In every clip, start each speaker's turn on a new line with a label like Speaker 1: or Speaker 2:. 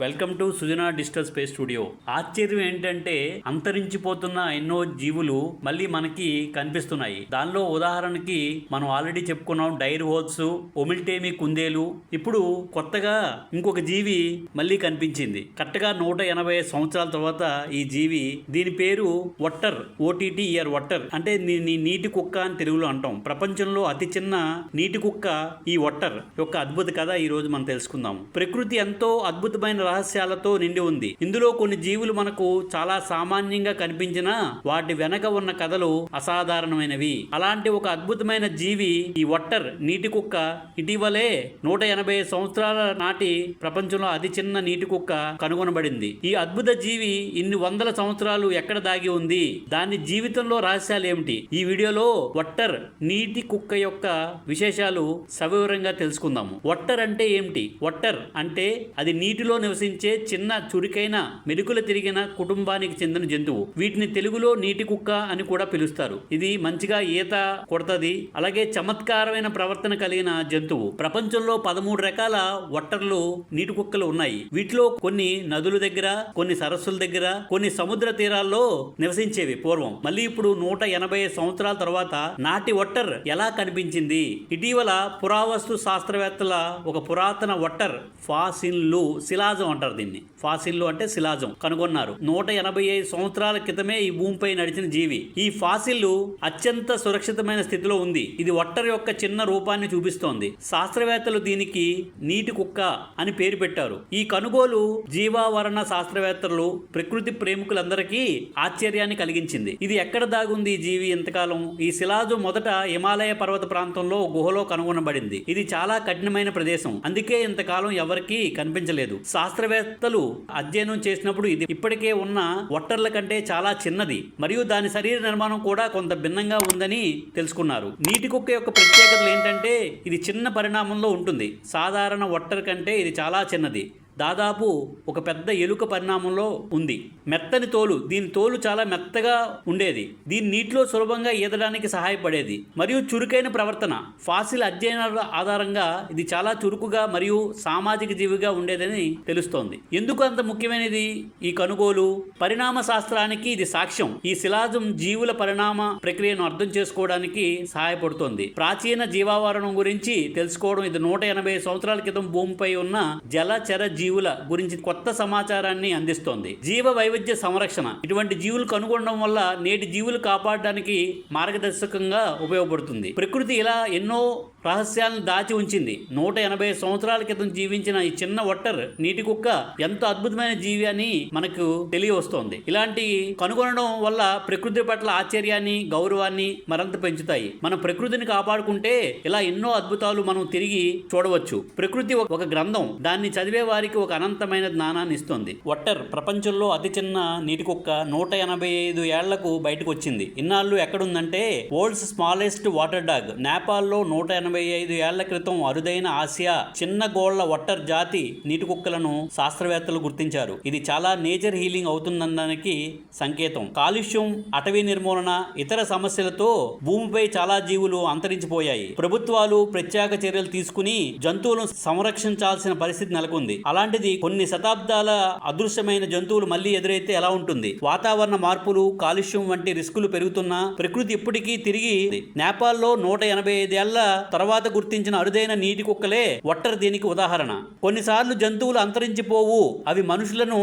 Speaker 1: Welcome to Sujana digital space studio. ఆశ్చర్యం ఏంటంటే అంతరించిపోతున్న ఎన్నో జీవులు మళ్ళీ మనకి కనిపిస్తున్నాయి. దానిలో ఉదాహరణకి మనం ఆల్రెడీ చెప్పుకున్నాం డైర్ హోల్స్ ఒమిల్టేమి కుందేలు. ఇప్పుడు కొత్తగా ఇంకొక జీవి మళ్ళీ కనిపించింది. కరెక్ట్గా నూట ఎనభై సంవత్సరాల తర్వాత ఈ జీవి దీని పేరు వట్టర్ ఓటీటీ వట్టర్. అంటే నీటి కుక్క అని తెలుగులో అంటాం. ప్రపంచంలో అతి చిన్న నీటి కుక్క ఈ వట్టర్. యొక్క అద్భుత కథ ఈ రోజు మనం తెలుసుకుందాం. ప్రకృతి ఎంతో అద్భుతమైన రహస్యాలతో నిండి ఉంది. ఇందులో కొన్ని జీవులు మనకు చాలా సామాన్యంగా కనిపించినా వాటి వెనక ఉన్న కథలు అసాధారణమైనవి. అలాంటి ఒక అద్భుతమైన జీవి ఈ వట్టర్ నీటి కుక్క. ఇటీవలే నూట ఎనభై సంవత్సరాల నాటి ప్రపంచంలో అతి చిన్న నీటి కుక్క కనుగొనబడింది. ఈ అద్భుత జీవి ఇన్ని వందల సంవత్సరాలు ఎక్కడ దాగి ఉంది? దాని జీవితంలో రహస్యాలు ఏమిటి? ఈ వీడియోలో వట్టర్ నీటి కుక్క యొక్క విశేషాలు సవివరంగా తెలుసుకుందాము. వట్టర్ అంటే ఏమిటి? వట్టర్ అంటే అది నీటిలో నివసించే చిన్న చురుకైన మెలుకులు తిరిగిన కుటుంబానికి చెందిన జంతువు. వీటిని తెలుగులో నీటి కుక్క అని కూడా పిలుస్తారు. ఇది మంచిగా ఈత కొడతది. అలాగే చమత్కారమైన ప్రవర్తన కలిగిన జంతువు. ప్రపంచంలో పదమూడు రకాల వట్టర్లు నీటి కుక్కలు ఉన్నాయి. వీటిలో కొన్ని నదుల దగ్గర కొన్ని సరస్సుల దగ్గర కొన్ని సముద్ర తీరాల్లో నివసించేవి. పూర్వం మళ్ళీ ఇప్పుడు నూట ఎనభై సంవత్సరాల తర్వాత నాటి వట్టర్ ఎలా కనిపించింది? ఇటీవల పురావస్తు శాస్త్రవేత్తల ఒక పురాతన వట్టర్ ఫాసిన్లు శిలాజం అంటారు దీన్ని. ఫాసిల్లు అంటే శిలాజం. కనుగొన్నారు. నూట ఎనభై ఐదు సంవత్సరాల క్రితమే ఈ భూమిపై నడిచిన జీవి. ఈ ఫాసిల్లు అత్యంత సురక్షితమైన స్థితిలో ఉంది. ఇది ఒట్టరి యొక్క చిన్న రూపాన్ని చూపిస్తోంది. శాస్త్రవేత్తలు దీనికి నీటి కుక్క అని పేరు పెట్టారు. ఈ కనుగోలు జీవావరణ శాస్త్రవేత్తలు ప్రకృతి ప్రేమికులందరికీ ఆశ్చర్యాన్ని కలిగించింది. ఇది ఎక్కడ దాగుంది ఈ జీవి ఇంతకాలం? ఈ శిలాజం మొదట హిమాలయ పర్వత ప్రాంతంలో గుహలో కనుగొనబడింది. ఇది చాలా కఠినమైన ప్రదేశం. అందుకే ఇంతకాలం ఎవరికీ కనిపించలేదు. శాస్త్రవేత్తలు అధ్యయనం చేసినప్పుడు ఇది ఇప్పటికే ఉన్న వట్టర్ల కంటే చాలా చిన్నది. మరియు దాని శరీర నిర్మాణం కూడా కొంత భిన్నంగా ఉందని తెలుసుకున్నారు. నీటి కుక్క యొక్క ప్రత్యేకతలు ఏంటంటే ఇది చిన్న పరిణామంలో ఉంటుంది. సాధారణ వట్టర్ కంటే ఇది చాలా చిన్నది. దాదాపు ఒక పెద్ద ఎలుక పరిణామంలో ఉంది. మెత్తని తోలు దీని తోలు చాలా మెత్తగా ఉండేది. దీని నీటిలో సులభంగా ఈదడానికి సహాయపడేది. మరియు చురుకైన ప్రవర్తన ఫాసిల్ అధ్యయనాల ఆధారంగా ఇది చాలా చురుకుగా మరియు సామాజిక జీవిగా ఉండేదని తెలుస్తోంది. ఎందుకు అంత ముఖ్యమైనది? ఈ కనుగోలు పరిణామ శాస్త్రానికి ఇది సాక్ష్యం. ఈ శిలాజం జీవుల పరిణామ ప్రక్రియను అర్థం చేసుకోవడానికి సహాయపడుతోంది. ప్రాచీన జీవావరణం గురించి తెలుసుకోవడం ఇది నూట ఎనభై సంవత్సరాల క్రితం భూమిపై ఉన్న జలచర జీవి జీవుల గురించి కొత్త సమాచారాన్ని అందిస్తోంది. జీవ వైవిధ్య సంరక్షణ. ఇటువంటి జీవులు కనుగొనడం వల్ల నేటి జీవులు కాపాడడానికి మార్గదర్శకంగా ఉపయోగపడుతుంది. ప్రకృతి ఇలా ఎన్నో రహస్యాలను దాచి ఉంచింది. నూట ఎనభై సంవత్సరాల క్రితం జీవించిన ఈ చిన్న ఒట్టర్ నీటి కుక్క ఎంతో అద్భుతమైన జీవి అని మనకు తెలియవస్తోంది. ఇలాంటి కనుగొనడం వల్ల ప్రకృతి పట్ల ఆశ్చర్యాన్ని గౌరవాన్ని మరింత పెంచుతాయి. మనం ప్రకృతిని కాపాడుకుంటే ఇలా ఎన్నో అద్భుతాలు మనం తిరిగి చూడవచ్చు. ప్రకృతి ఒక గ్రంథం. దాన్ని చదివే వారికి ఒక అనంతమైన జ్ఞానాన్ని ఇస్తుంది. వట్టర్ ప్రపంచంలో అతి చిన్న నీటి కుక్క నూట ఎనభై ఐదు ఏళ్ళకు బయటకు వచ్చింది ఇన్నాళ్ళు ఎక్కడుందంటే వరల్డ్స్ స్మాలెస్ట్ వాటర్ డాగ్. నేపాల్లో నూట ఎనభై ఐదు ఏళ్ళ క్రితం అరుదైన ఆసియా చిన్న గోళ్ళ వట్టర్ జాతి నీటి కుక్కలను శాస్త్రవేత్తలు గుర్తించారు. ఇది చాలా నేచర్ హీలింగ్ అవుతుందనడానికి సంకేతం. కాలుష్యం అటవీ నిర్మూలన ఇతర సమస్యలతో భూమిపై చాలా జీవులు అంతరించిపోయాయి. ప్రభుత్వాలు ప్రత్యేక చర్యలు తీసుకుని జంతువులను సంరక్షించాల్సిన పరిస్థితి నెలకొంది. అలాంటిది కొన్ని శతాబ్దాల అదృశ్యమైన జంతువులు మళ్ళీ ఎదురైతే ఎలా ఉంటుంది? వాతావరణ మార్పులు కాలుష్యం వంటి రిస్కులు పెరుగుతున్నా ప్రకృతి ఇప్పటికీ తిరిగి నేపాల్లో నూట ఎనభై ఐదేళ్ళ తర్వాత గుర్తించిన అరుదైన నీటి కుక్కలే వట్టర్ దీనికి ఉదాహరణ. కొన్నిసార్లు జంతువులు అంతరించిపోవు. అవి మనుషులను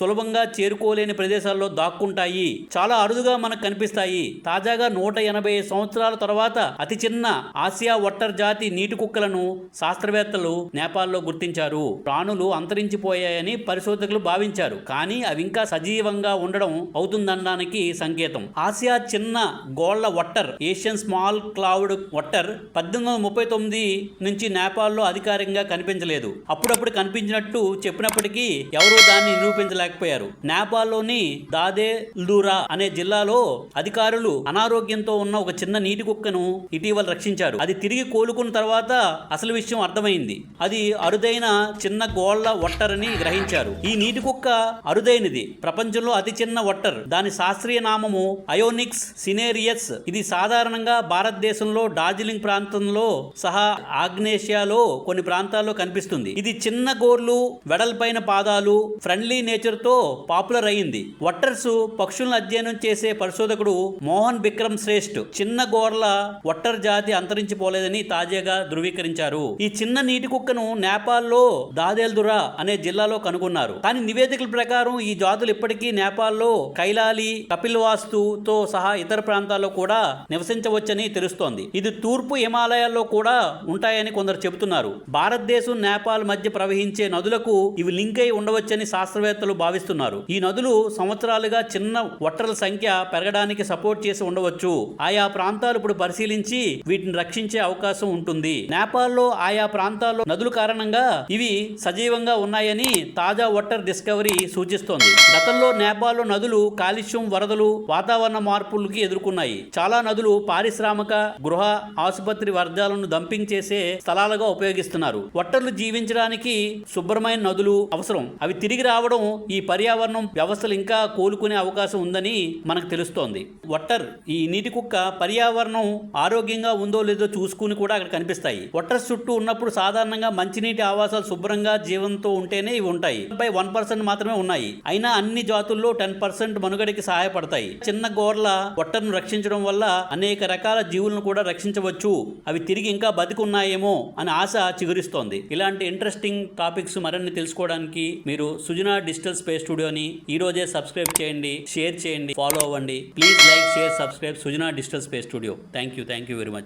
Speaker 1: సులభంగా చేరుకోలేని ప్రదేశాల్లో దాక్కుంటాయి. చాలా అరుదుగా మనకు కనిపిస్తాయి. తాజాగా నూట ఎనభై సంవత్సరాల తర్వాత అతి చిన్న ఆసియా ఒట్టర్ జాతి నీటి కుక్కలను శాస్త్రవేత్తలు నేపాల్లో గుర్తించారు. ప్రాణులు అంతరించిపోయాయని పరిశోధకులు భావించారు. కానీ అవి ఇంకా సజీవంగా ఉండడం అవుతుందనడానికి సంకేతం. ఆసియా చిన్న గోళ్ళ otter Asian small clawed otter పద్దెనిమిది వందల ముప్పై తొమ్మిది నుంచి నేపాల్లో అధికారికంగా కనిపించలేదు. అప్పుడప్పుడు కనిపించినట్టు చెప్పినప్పటికీ ఎవరూ దాన్ని నిరూపించలేకపోయారు. నేపాల్లోని దాదే అనే జిల్లాలో అధికారులు అనారోగ్యంతో ఉన్న ఒక చిన్న నీటి కుక్కను ఇటీవల రక్షించారు. అది తిరిగి కోలుకున్న తర్వాత అసలు విషయం అర్థమైంది. అది అరుదైన చిన్న గోళ్ళ కూడా ఒట్టరని గ్రహించారు. ఈ నీటి కుక్క అరుదైనది. ప్రపంచంలో అతి చిన్న ఒట్టర్. దాని శాస్త్రీయ నామము అయోనిక్స్ సినేరియస్. ఇది సాధారణంగా భారతదేశంలో డార్జిలింగ్ ప్రాంతంలో సహా ఆగ్నేషియాలో కొన్ని ప్రాంతాల్లో కనిపిస్తుంది. ఇది చిన్న గోర్లు వెడల్పైన పాదాలు ఫ్రెండ్లీ నేచర్తో పాపులర్ అయింది. వట్టర్స్ పక్షులను అధ్యయనం చేసే పరిశోధకుడు మోహన్ బిక్రమ్ శ్రేష్ఠ్ చిన్న గోర్ల వట్టర్ జాతి అంతరించిపోలేదని తాజాగా ధృవీకరించారు. ఈ చిన్న నీటి కుక్కను నేపాల్లో దాదేల్దురా అనే జిల్లాలో కనుగొన్నారు. కానీ నివేదికల ప్రకారం ఈ జాతులు ఇప్పటికీ నేపాల్లో కైలాలి కపిల్ వాస్తుతో సహా ఇతర ప్రాంతాల్లో కూడా నివసించవచ్చని తెలుస్తోంది. ఇది తూర్పు హిమాలయాల్లో కూడా ఉంటాయని కొందరు చెబుతున్నారు. భారతదేశం నేపాల్ మధ్య ప్రవహించే నదులకు ఇవి లింక్ అయి ఉండవచ్చని శాస్త్రవేత్తలు భావిస్తున్నారు. ఈ నదులు సంవత్సరాలుగా చిన్న వట్టల సంఖ్య పెరగడానికి సపోర్ట్ చేసి ఉండవచ్చు. ఆయా ప్రాంతాలు ఇప్పుడు పరిశీలించి వీటిని రక్షించే అవకాశం ఉంటుంది. నేపాల్లో ఆయా ప్రాంతాల్లో నదుల కారణంగా ఇవి సజీవంగా ఉన్నాయని తాజా వాటర్ డిస్కవరీ సూచిస్తోంది. గతంలో నేపాల్లో నదులు కాలుష్యం వరదలు వాతావరణ మార్పులకి ఎదుర్కొన్నాయి. చాలా నదులు పారిశ్రామిక గృహ ఆసుపత్రి వర్గాలను డంపింగ్ చేసే స్థలాలుగా ఉపయోగిస్తున్నారు. వట్టర్లు జీవించడానికి శుభ్రమైన నదులు అవసరం. అవి తిరిగి రావడం ఈ పర్యావరణం వ్యవస్థలు ఇంకా కోలుకునే అవకాశం ఉందని మనకు తెలుస్తోంది. వట్టర్ ఈ నీటి కుక్క పర్యావరణం ఆరోగ్యంగా ఉందో లేదో చూసుకుని కూడా అక్కడ కనిపిస్తాయి. వట్టర్ చుట్టూ ఉన్నప్పుడు సాధారణంగా మంచినీటి ఆవాసాలు శుభ్రంగా జీవంతో ఉంటేనే ఇవి ఉంటాయి. పై వన్ పర్సెంట్ మాత్రమే ఉన్నాయి. అయినా అన్ని జాతుల్లో టెన్ పర్సెంట్ మనుగడకి సహాయపడతాయి. చిన్న గోర్ల పొట్టను రక్షించడం వల్ల అనేక రకాల జీవులను కూడా రక్షించవచ్చు. అవి తిరిగి ఇంకా బతికున్నాయేమో అని ఆశ చిగురిస్తోంది. ఇలాంటి ఇంట్రెస్టింగ్ టాపిక్స్ మరిన్ని తెలుసుకోవడానికి మీరు సుజనా డిజిటల్ స్పేస్ స్టూడియోని ఈ రోజే సబ్స్క్రైబ్ చేయండి షేర్ చేయండి ఫాలో అవ్వండి. Please like share subscribe Sujana digital space studio. Thank you thank you very much.